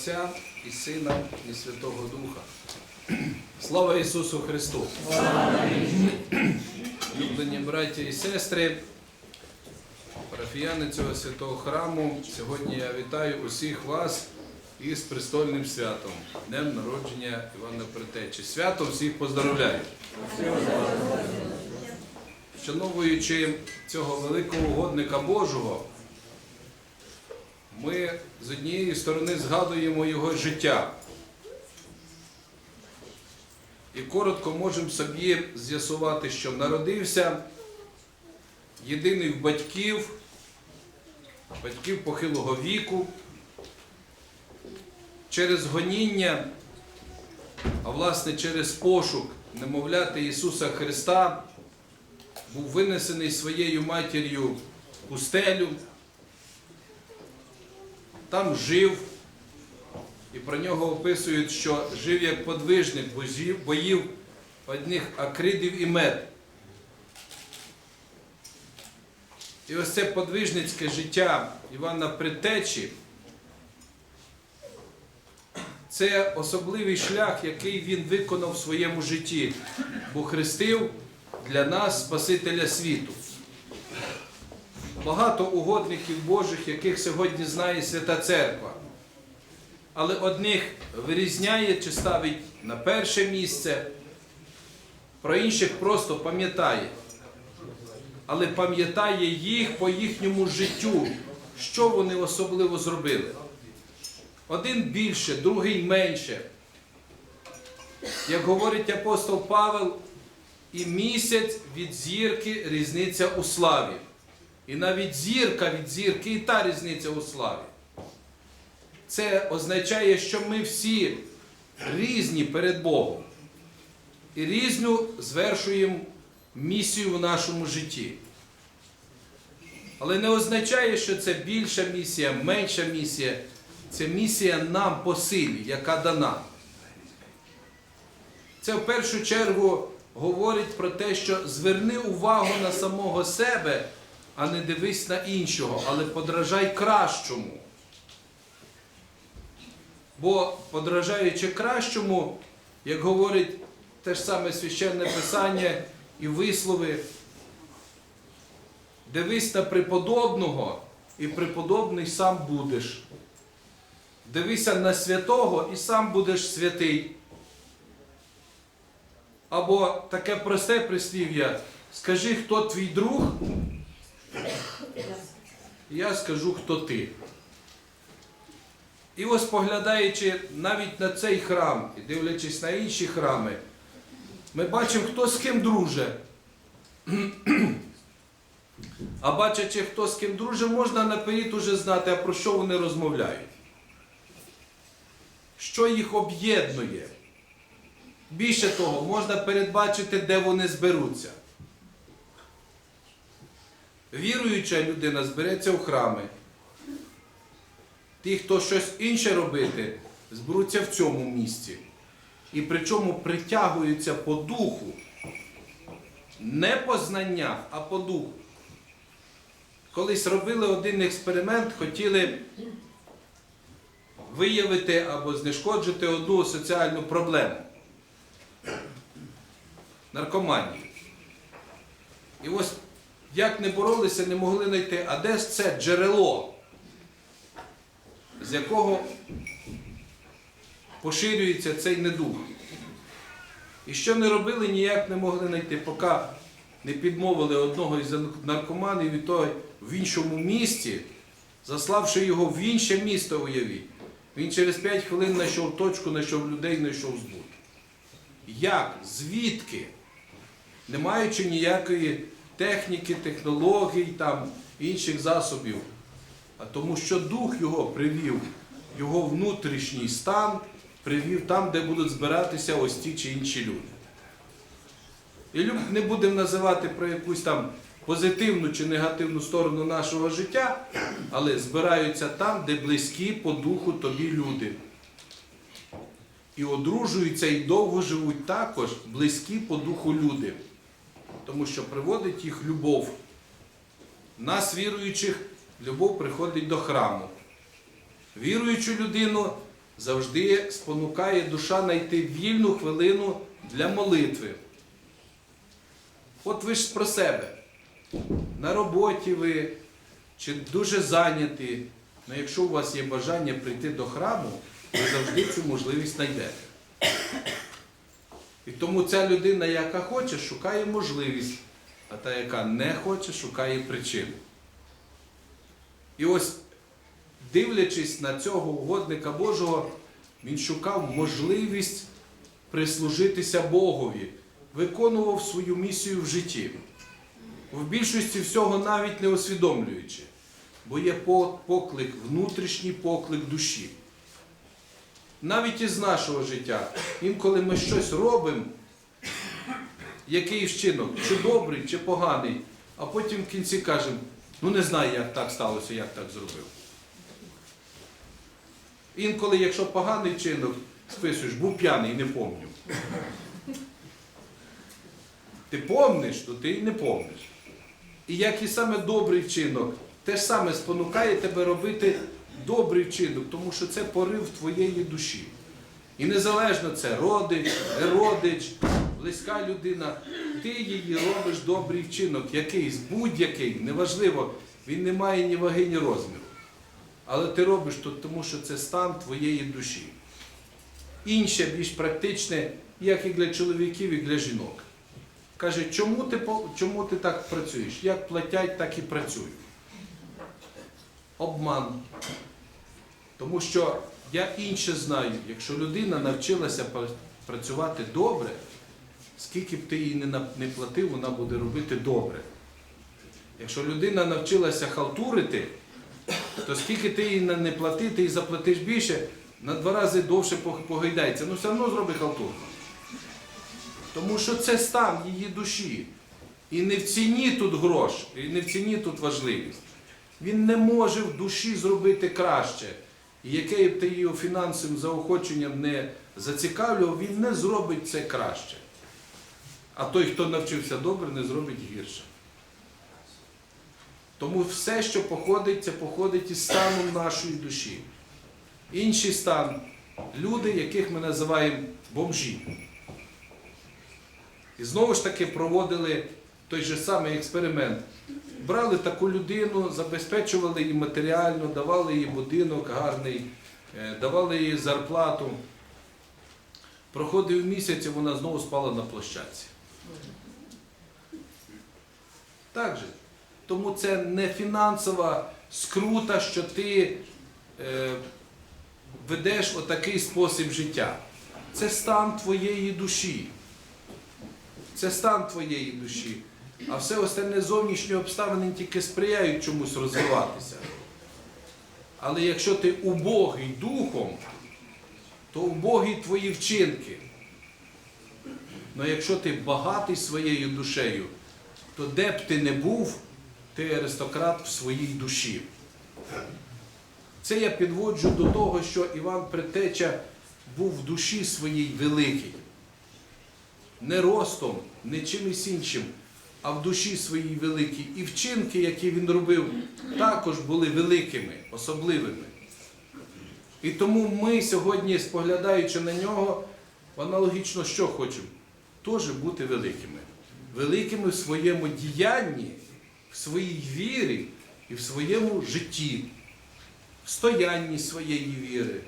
Отця і Сина і Святого Духа. Слава Ісусу Христу! Люблені браті і сестри, парафіяни цього святого храму, сьогодні я вітаю усіх вас із престольним святом, Днем народження Івана Притечі. Свято всіх поздоровляю. Вшановуючи цього великого угодника Божого, ми з однієї сторони згадуємо його життя. І коротко можемо собі з'ясувати, що народився єдиний в батьків, батьків похилого віку, через гоніння, а власне через пошук немовляти Ісуса Христа, був винесений своєю матір'ю в пустелю, там жив. І про нього описують, що жив як подвижник, бо жив- одних акридів і мед. І ось це подвижницьке життя Івана Предтечі це особливий шлях, який він виконав в своєму житті, бо хрестив для нас Спасителя світу. Багато угодників Божих, яких сьогодні знає Свята Церква але одних вирізняє чи ставить на перше місце, про інших просто пам'ятає. Але пам'ятає їх по їхньому життю, що вони особливо зробили. Один більше, другий менше. Як говорить апостол Павел, і місяць від зірки різниця у славі. І навіть зірка від зірки і та різниця у славі. Це означає, що ми всі різні перед Богом і різну звершуємо місію в нашому житті. Але не означає, що це більша місія, менша місія. Це місія нам по силі, яка дана. Це в першу чергу говорить про те, що зверни увагу на самого себе, а не дивись на іншого, але подражай кращому. Бо, подражаючи кращому, як говорить те ж саме священне писання і вислови, дивись на преподобного, і преподобний сам будеш. Дивися на святого і сам будеш святий. Або таке просте прислів'я, скажи, хто твій друг, я скажу, хто ти. І ось поглядаючи навіть на цей храм і дивлячись на інші храми, ми бачимо, хто з ким друже. А бачачи, хто з ким друже, можна наперед уже знати, а про що вони розмовляють. Що їх об'єднує. Більше того, можна передбачити, де вони зберуться. Віруюча людина збереться в храми. Ті, хто щось інше робити, зберуться в цьому місці. І причому притягуються по духу. Не по знаннях, а по духу. Колись робили один експеримент, хотіли виявити або знешкоджити одну соціальну проблему. Наркоманію. І ось як не боролися, не могли знайти, а де ж це джерело? з якого поширюється цей недух. І що не робили, ніяк не могли знайти, поки не підмовили одного із наркоманів від того в іншому місті, заславши його в інше місто, уявіть. Він через 5 хвилин знайшов точку, знайшов людей, знайшов збут. Як? Звідки? Не маючи ніякої техніки, технологій, там, інших засобів а тому що дух його привів, його внутрішній стан привів там, де будуть збиратися ось ті чи інші люди. І не будемо називати про якусь там позитивну чи негативну сторону нашого життя, але збираються там, де близькі по духу тобі люди. І одружуються і довго живуть також близькі по духу люди, тому що приводить їх любов. Нас, віруючих, любов приходить до храму. Віруючу людину завжди спонукає душа знайти вільну хвилину для молитви. От ви ж про себе. На роботі ви чи дуже зайняті. Ну, якщо у вас є бажання прийти до храму, ви завжди цю можливість знайдете. І тому ця людина, яка хоче, шукає можливість, а та, яка не хоче, шукає причину. І ось, дивлячись на цього угодника Божого, він шукав можливість прислужитися Богові, виконував свою місію в житті. В більшості всього навіть не усвідомлюючи, бо є поклик, внутрішній поклик душі. Навіть із нашого життя, інколи ми щось робимо, який вчинок, чи добрий, чи поганий, а потім в кінці кажемо, ну не знаю, як так сталося, як так зробив. Інколи, якщо поганий вчинок, списуєш, був п'яний, не помню. Ти помниш, то ти не помниш. І як і саме добрий вчинок, те ж саме спонукає тебе робити добрий вчинок, тому що це порив твоєї душі. І незалежно це родич, не родич, близька людина, ти її робиш добрий вчинок, якийсь, будь-який, неважливо, він не має ні ваги, ні розміру. Але ти робиш то, тому що це стан твоєї душі. Інше, більш практичне, як і для чоловіків, і для жінок. Каже, чому ти, чому ти так працюєш? Як платять, так і працюю. Обман. Тому що я інше знаю, якщо людина навчилася працювати добре, скільки б ти їй не платив, вона буде робити добре. Якщо людина навчилася халтурити, то скільки ти їй не плати, ти їй заплатиш більше, на два рази довше пог- погойдається. Ну все одно зроби халтуру. Тому що це стан її душі. І не в ціні тут грош, і не в ціні тут важливість. Він не може в душі зробити краще. І яке б ти його фінансовим заохоченням не зацікавлював, він не зробить це краще. А той, хто навчився добре, не зробить гірше. Тому все, що походить, це походить із стану нашої душі. Інший стан люди, яких ми називаємо бомжі. І знову ж таки проводили той же самий експеримент. Брали таку людину, забезпечували її матеріально, давали їй будинок гарний, е, давали їй зарплату. Проходив місяць, і вона знову спала на площадці. Так же. Тому це не фінансова скрута, що ти е, ведеш отакий спосіб життя. Це стан твоєї душі. Це стан твоєї душі. А все остальне зовнішні обставини тільки сприяють чомусь розвиватися. Але якщо ти убогий духом, то убогі твої вчинки. Але якщо ти багатий своєю душею, то де б ти не був, ти аристократ в своїй душі. Це я підводжу до того, що Іван Предтеча був в душі своїй великий. Не ростом, не чимось іншим, а в душі своїй великій. І вчинки, які він робив, також були великими, особливими. І тому ми сьогодні, споглядаючи на нього, аналогічно що хочемо? Теж бути великими. Великими в своєму діянні, в своїй вірі і в своєму житті, в стоянні своєї віри,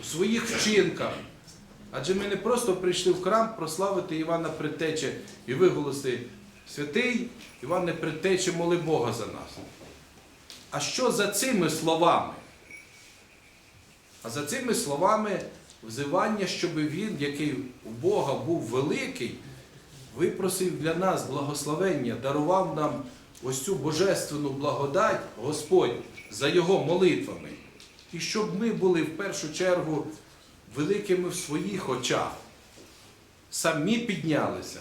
у своїх вчинках. Адже ми не просто прийшли в храм прославити Івана Предтече і виголосити святий Іване Предтече, моли Бога за нас. А що за цими словами? А за цими словами взивання, щоб він, який у Бога був великий, випросив для нас благословення, дарував нам ось цю божественну благодать, Господь, за Його молитвами. І щоб ми були в першу чергу великими в своїх очах, самі піднялися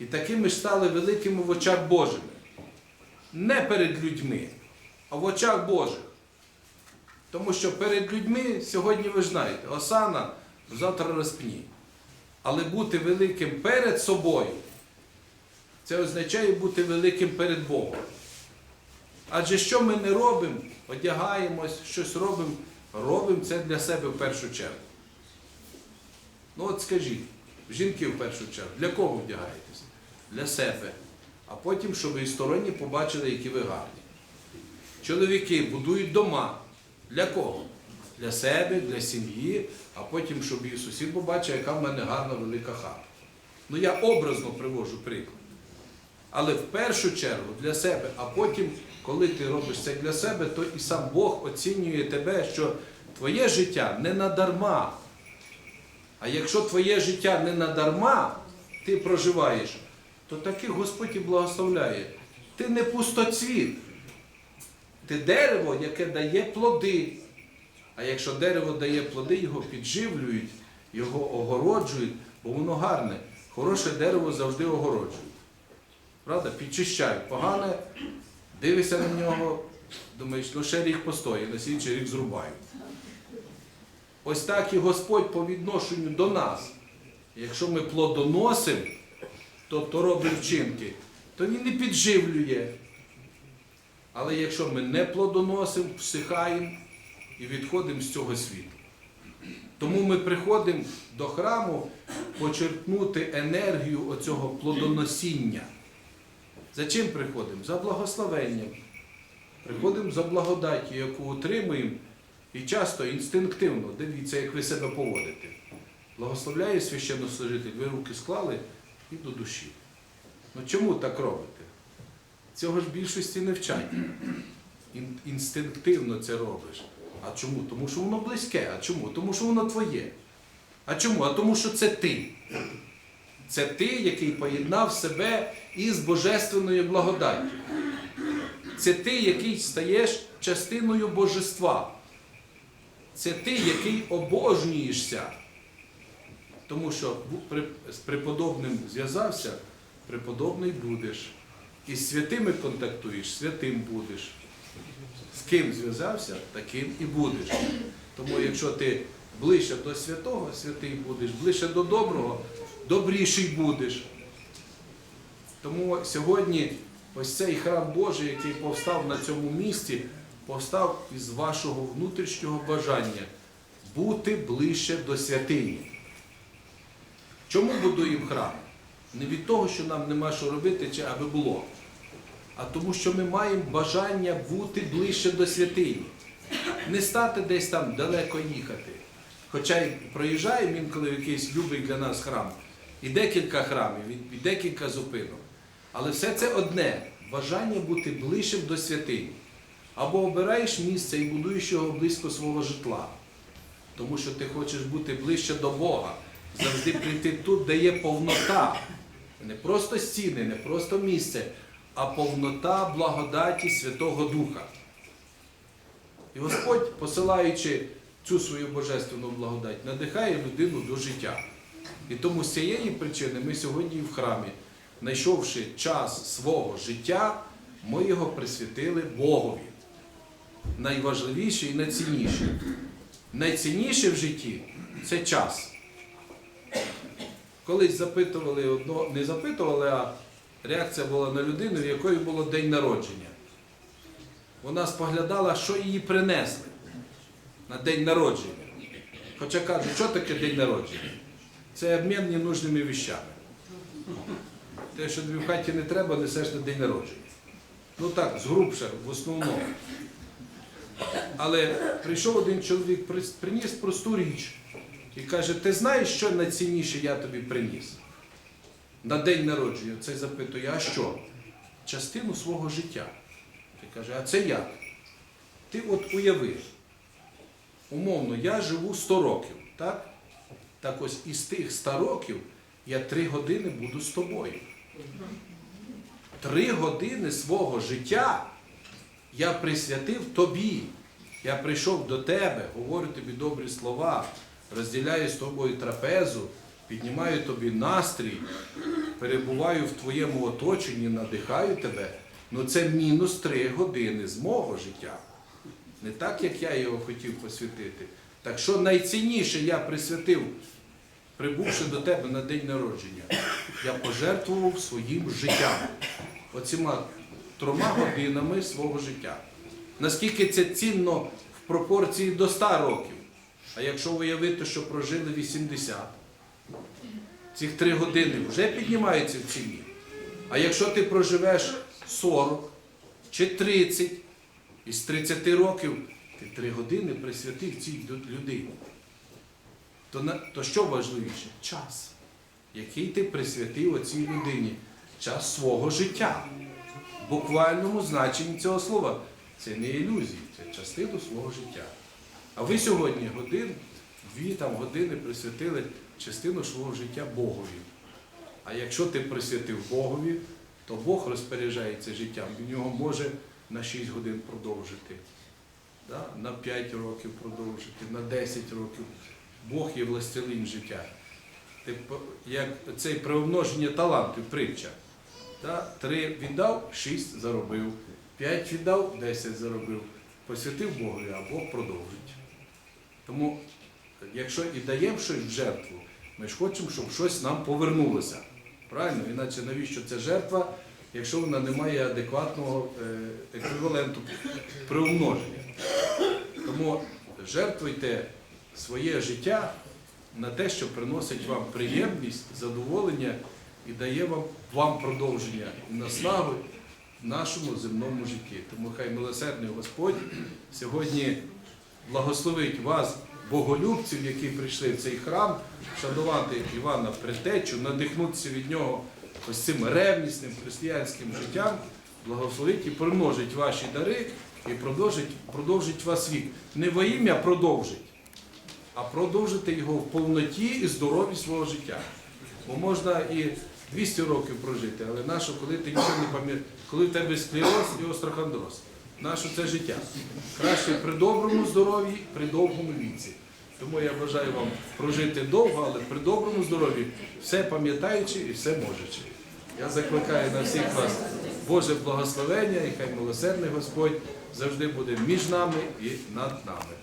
і такими ж стали великими в очах Божими. Не перед людьми, а в очах Божих. Тому що перед людьми сьогодні ви знаєте, осана завтра розпні. Але бути великим перед собою, це означає бути великим перед Богом. Адже що ми не робимо, одягаємось, щось робимо, робимо це для себе в першу чергу. Ну от скажіть, жінки в першу чергу, для кого вдягаєтесь? Для себе. А потім, щоб і сторонні побачили, які ви гарні. Чоловіки будують дома. Для кого? Для себе, для сім'ї, а потім, щоб і сусід побачив, яка в мене гарна велика хата. Ну я образно привожу приклад. Але в першу чергу для себе, а потім, коли ти робиш це для себе, то і сам Бог оцінює тебе, що твоє життя не надарма. А якщо твоє життя не надарма, ти проживаєш, то таки Господь і благословляє. Ти не пустоцвіт. Ти дерево, яке дає плоди. А якщо дерево дає плоди, його підживлюють, його огороджують, бо воно гарне. Хороше дерево завжди огороджують. Правда? Підчищають. Погане, дивишся на нього, думаєш, ну ще рік постоїть, на слідчий рік зрубають. Ось так і Господь по відношенню до нас. Якщо ми плодоносимо, тобто робимо вчинки, то Він не підживлює. Але якщо ми не плодоносимо, всихаємо і відходимо з цього світу. Тому ми приходимо до храму почерпнути енергію оцього плодоносіння. За чим приходимо? За благословенням. Приходимо за благодаттю, яку отримуємо, і часто інстинктивно, дивіться, як ви себе поводите. Благословляє священнослужитель, ви руки склали і до душі. Ну чому так робите? Цього ж більшості не вчать. Ін- інстинктивно це робиш. А чому? Тому що воно близьке. А чому? Тому що воно твоє. А чому? А тому що це ти. Це ти, який поєднав себе із божественною благодаттю. Це ти, який стаєш частиною божества. Це ти, який обожнюєшся. Тому що з преподобним зв'язався, преподобний будеш. І з святими контактуєш, святим будеш. З ким зв'язався, таким і будеш. Тому якщо ти ближче до святого, святий будеш, ближче до доброго, добріший будеш. Тому сьогодні ось цей храм Божий, який повстав на цьому місці, повстав із вашого внутрішнього бажання бути ближче до святині. Чому будуємо храм? Не від того, що нам нема що робити, чи аби було, а тому, що ми маємо бажання бути ближче до святині. Не стати десь там далеко їхати. Хоча й проїжджаємо інколи якийсь любий для нас храм, і декілька храмів, і декілька зупинок. Але все це одне бажання бути ближчим до святині. Або обираєш місце і будуєш його близько свого житла, тому що ти хочеш бути ближче до Бога, завжди прийти тут, де є повнота. Не просто стіни, не просто місце, а повнота благодаті Святого Духа. І Господь, посилаючи цю свою божественну благодать, надихає людину до життя. І тому з цієї причини ми сьогодні в храмі, знайшовши час свого життя, ми його присвятили Богові. Найважливіше і найцінніше. Найцінніше в житті це час. Колись запитували одно, не запитували, а реакція була на людину, в якої було день народження. Вона споглядала, що її принесли на день народження. Хоча кажуть, що таке день народження? Це обмін ненужними віщами. Те, що тобі в хаті не треба, несеш на день народження. Ну так, згрубше, в основному. Але прийшов один чоловік, приніс просту річ і каже: ти знаєш, що найцінніше я тобі приніс? На день народження. Цей запитує, а що? Частину свого життя. Ти каже, а це як? Ти от уяви, умовно, я живу 100 років, так? Так ось із тих 100 років я 3 години буду з тобою. Три години свого життя я присвятив тобі. Я прийшов до тебе, говорю тобі добрі слова, розділяю з тобою трапезу, піднімаю тобі настрій, перебуваю в твоєму оточенні, надихаю тебе. Ну це мінус три години з мого життя. Не так, як я його хотів посвятити. Так що найцінніше я присвятив, прибувши до тебе на день народження, я пожертвував своїм життям. Оціма трьома годинами свого життя. Наскільки це цінно в пропорції до 100 років. А якщо уявити, що прожили 80, Цих три години вже піднімаються в ціні. А якщо ти проживеш 40 чи 30, із 30 років ти 3 години присвятив цій людині, то, на, то що важливіше? Час, який ти присвятив оцій людині, час свого життя. В буквальному значенні цього слова. Це не ілюзії, це частину свого життя. А ви сьогодні годин, дві там години присвятили частину свого життя Богові. А якщо ти присвятив Богові, то Бог розпоряджається життям. Він його може на 6 годин продовжити, да? на 5 років продовжити, на 10 років. Бог є властелин життя. Як цей примноження талантів, притча. Да? Три віддав, шість заробив. П'ять віддав, десять заробив. Посвятив Богові, а Бог продовжить. Тому, якщо і даємо щось в жертву, ми ж хочемо, щоб щось нам повернулося. Правильно? Іначе навіщо ця жертва, якщо вона не має адекватного е, еквіваленту приумноження? Тому жертвуйте своє життя на те, що приносить вам приємність, задоволення і дає вам, вам продовження і наслави в нашому земному житті. Тому хай милосердний Господь сьогодні благословить вас, боголюбців, які прийшли в цей храм, шанувати Івана Предтечу, надихнутися від нього ось цим ревнісним християнським життям, благословить і примножить ваші дари і продовжить, продовжить вас вік. Не во ім'я продовжить, а продовжити його в повноті і здоров'ї свого життя. Бо можна і 200 років прожити, але нащо, коли ти нічого не пам'ятаєш, коли в тебе склероз і острохондроз? Нащо це життя? Краще при доброму здоров'ї, при довгому віці. Тому я бажаю вам прожити довго, але при доброму здоров'ї, все пам'ятаючи і все можучи. Я закликаю на всіх вас Боже благословення і хай милосердний Господь завжди буде між нами і над нами.